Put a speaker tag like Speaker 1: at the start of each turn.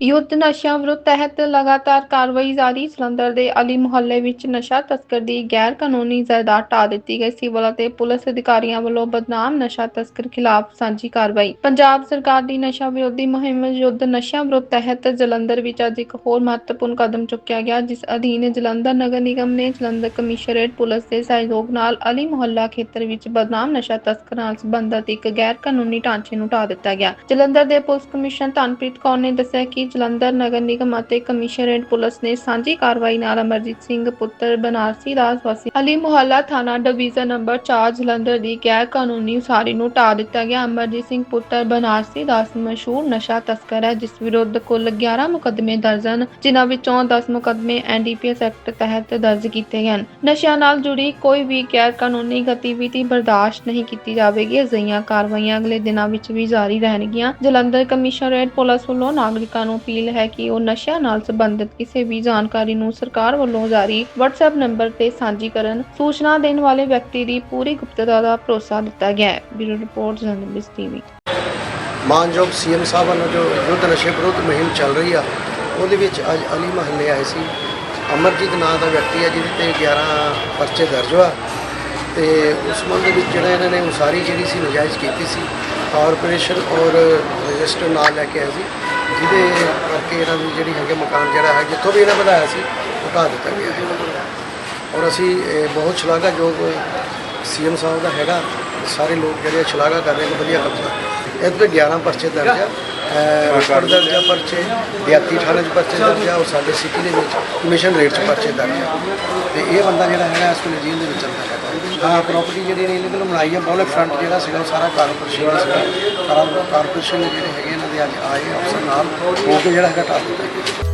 Speaker 1: ਯੁੱਧ ਨਸ਼ਿਆਂ ਵਿਰੁੱਧ ਤਹਿਤ ਲਗਾਤਾਰ ਕਾਰਵਾਈ ਜਾਰੀ, ਜਲੰਧਰ ਦੇ ਅਲੀ ਮੁਹੱਲੇ ਵਿੱਚ ਨਸ਼ਾ ਤਸਕਰ ਦੀ ਗੈਰ ਕਾਨੂੰਨੀ ਜਾਇਦਾਦ ਢਾਹ ਦਿੱਤੀ ਗਈ। ਸਿਵਲ ਅਤੇ ਪੁਲਿਸ ਅਧਿਕਾਰੀਆਂ ਵੱਲੋਂ ਬਦਨਾਮ ਨਸ਼ਾ ਤਸਕਰ ਖਿਲਾਫ ਸਾਂਝੀ ਕਾਰਵਾਈ। ਪੰਜਾਬ ਸਰਕਾਰ ਦੀ ਨਸ਼ਾ ਵਿਰੋਧੀ ਮੁਹਿੰਮ ਯੁੱਧ ਨਸ਼ਿਆਂ ਵਿਰੁੱਧ ਤਹਿਤ ਜਲੰਧਰ ਵਿੱਚ ਅੱਜ ਇੱਕ ਹੋਰ ਮਹੱਤਵਪੂਰਨ ਕਦਮ ਚੁੱਕਿਆ ਗਿਆ, ਜਿਸ ਅਧੀਨ ਜਲੰਧਰ ਨਗਰ ਨਿਗਮ ਨੇ ਜਲੰਧਰ ਕਮਿਸ਼ਨਰੇਟ ਪੁਲਿਸ ਦੇ ਸਹਿਯੋਗ ਨਾਲ ਅਲੀ ਮੁਹੱਲਾ ਖੇਤਰ ਵਿੱਚ ਬਦਨਾਮ ਨਸ਼ਾ ਤਸਕਰ ਨਾਲ ਸੰਬੰਧਿਤ ਇੱਕ ਗੈਰ ਕਾਨੂੰਨੀ ਢਾਂਚੇ ਨੂੰ ਢਾਹ ਦਿੱਤਾ ਗਿਆ। ਜਲੰਧਰ ਦੇ ਪੁਲਿਸ ਕਮਿਸ਼ਨਰ ਧਨਪ੍ਰੀਤ ਕੌਰ ਨੇ ਦੱਸਿਆ ਕਿ ਜਲੰਧਰ ਨਗਰ ਨਿਗਮ ਅਤੇ ਕਮਿਸ਼ਨਰੇਟ ਪੁਲਿਸ ਨੇ ਸਾਂਝੀ ਕਾਰਵਾਈ ਨਾਲ ਅਮਰਜੀਤ ਸਿੰਘ ਪੁੱਤਰ ਬਨਾਰਸੀ ਦਾਸ ਵਾਸੀ ਅਲੀ ਮੁਹੱਲਾ ਥਾਣਾ ਡਿਵੀਜ਼ਨ ਨੰਬਰ 4 ਜਲੰਧਰ ਦੀ ਗੈਰ ਕਾਨੂੰਨੀ ਉਸਾਰੀ ਨੂੰ ਢਾਹ ਦਿੱਤਾ ਗਿਆ। ਅਮਰਜੀਤ ਸਿੰਘ ਪੁੱਤਰ ਬਨਾਰਸੀ ਦਾਸ ਮਸ਼ਹੂਰ ਨਸ਼ਾ ਤਸਕਰ ਹੈ, ਜਿਸ ਵਿਰੁੱਧ ਕੁੱਲ 11 ਮੁਕੱਦਮੇ ਦਰਜ ਹਨ ਜਿਨ੍ਹਾਂ ਵਿੱਚੋਂ 10 ਮੁਕੱਦਮੇ ਐਨਡੀਪੀਐਸ ਐਕਟ ਤਹਿਤ ਦਰਜ ਕੀਤੇ ਗਏ ਹਨ। ਨਸ਼ਿਆਂ ਨਾਲ ਜੁੜੀ ਕੋਈ ਵੀ ਗੈਰ ਕਾਨੂੰਨੀ ਗਤੀਵਿਧੀ ਬਰਦਾਸ਼ਤ ਨਹੀਂ ਕੀਤੀ ਜਾਵੇਗੀ। ਅਜਿਹੀਆਂ ਕਾਰਵਾਈਆਂ ਅਗਲੇ ਦਿਨਾਂ ਵਿੱਚ ਵੀ ਜਾਰੀ ਰਹਿਣਗੀਆਂ। ਜਲੰਧਰ ਕਮਿਸ਼ਨਰੇਟ ਪੁਲਿਸ ਵੱਲੋਂ ਨਾਗਰਿਕਾਂ ਨੂੰ ਅਪੀਲ ਹੈ ਕਿ ਉਹ ਨਸ਼ਿਆਂ ਨਾਲ ਸੰਬੰਧਿਤ ਕਿਸੇ ਵੀ ਜਾਣਕਾਰੀ ਨੂੰ ਸਰਕਾਰ ਵੱਲੋਂ ਜਾਰੀ WhatsApp ਨੰਬਰ ਤੇ ਸਾਂਝੀ ਕਰਨ, ਸੂਚਨਾ ਦੇਣ ਵਾਲੇ ਵਿਅਕਤੀ ਦੀ ਪੂਰੀ ਗੁਪਤਤਾ ਦਾ ਭਰੋਸਾ ਦਿੱਤਾ ਗਿਆ ਹੈ। Bureau report journalist TV.
Speaker 2: ਮਾਨਯੋਗ ਸੀਐਮ ਸਾਹਿਬ ਵੱਲੋਂ ਜੋ ਯੁੱਧ ਨਸ਼ੇ ਵਿਰੁੱਧ ਮੁਹਿੰਮ ਚੱਲ ਰਹੀ ਆ, ਉਹਦੇ ਵਿੱਚ ਅੱਜ ਅਲੀ ਮਹੱਲੇ ਆਏ ਸੀ। ਅਮਰਜੀਤ ਨਾਂ ਦਾ ਵਿਅਕਤੀ ਹੈ, ਜਿਹਦੇ ਤੇ 11 ਪਰਚੇ ਦਰਜ ਹੋਆ ਤੇ ਉਸ ਸੰਬੰਧ ਵਿੱਚ ਜਿਹੜਾ ਇਹਨਾਂ ਨੇ ਉਸਾਰੀ ਜਿਹੜੀ ਸੀ, ਨਜਾਇਜ਼ ਕੀਤੀ ਸੀ। ਕਾਰਪੋਰੇਸ਼ਨ ਔਰ ਰਜਿਸਟਰ ਨਾਲ ਲੈ ਕੇ ਆਏ ਸੀ। ਜਿਹਦੇ ਕਰਕੇ ਇਹਨਾਂ ਦੀ ਜਿਹੜੀ ਹੈਗੇ ਮਕਾਨ ਜਿਹੜਾ ਹੈ, ਜਿੱਥੋਂ ਵੀ ਇਹਨਾਂ ਬਣਾਇਆ ਸੀ ਉਹ ਢਾਹ ਦਿੱਤਾ ਗਿਆ ਹੈ। ਔਰ ਅਸੀਂ, ਇਹ ਬਹੁਤ ਸ਼ਲਾਘਾਯੋਗ ਸੀਐਮ ਸਾਹਿਬ ਦਾ ਹੈਗਾ। ਸਾਰੇ ਲੋਕ ਜਿਹੜੇ ਸ਼ਲਾਘਾ ਕਰ ਰਹੇ ਨੇ, ਵਧੀਆ ਕਬਜ਼ਾ ਇਹਦੇ ਤੇ 11 ਪਰਚੇ ਦਰਜ ਆ। ਰੋਪੜ ਦਰਜ ਆ ਪਰਚੇ ਦਿਹਾਤੀ ਥਾਣੇ 'ਚ ਪਰਚੇ ਦਰਜ ਆ, ਔਰ ਸਾਡੇ ਸਿਟੀ ਦੇ ਵਿੱਚ ਕਮਿਸ਼ਨ ਰੇਟ 'ਚ ਪਰਚੇ ਦਰਜ ਆ। ਤੇ ਇਹ ਬੰਦਾ ਜਿਹੜਾ ਹੈਗਾ, ਇਸ ਵੇਲੇ ਜੇਲ੍ਹ ਦੇ ਵਿੱਚ ਅੰਦਰ ਹੈਗਾ ਹਾਂ ਪ੍ਰਾਪਰਟੀ ਜਿਹੜੀ ਨੇ ਇਹਨਾਂ ਇਲੀਗਲ ਬਣਾਈ ਆ ਬੋਲੇ ਫਰੰਟ ਜਿਹੜਾ ਸੀਗਾ, ਉਹ ਸਾਰਾ ਕਾਰਪੋਰੇਸ਼ਨ ਦਾ ਸੀਗਾ। ਸਾਰਾ ਕਾਰਪੋਰੇਸ਼ਨ ਜਿਹੜੇ ਹੈਗੇ ਇਹਨਾਂ ਆਏ ਅਫਸਰ ਨਾਲ ਹੋ ਕੇ ਜਿਹੜਾ ਹੈਗਾ ਟਾਲ ਦਿੱਤਾ ਗਿਆ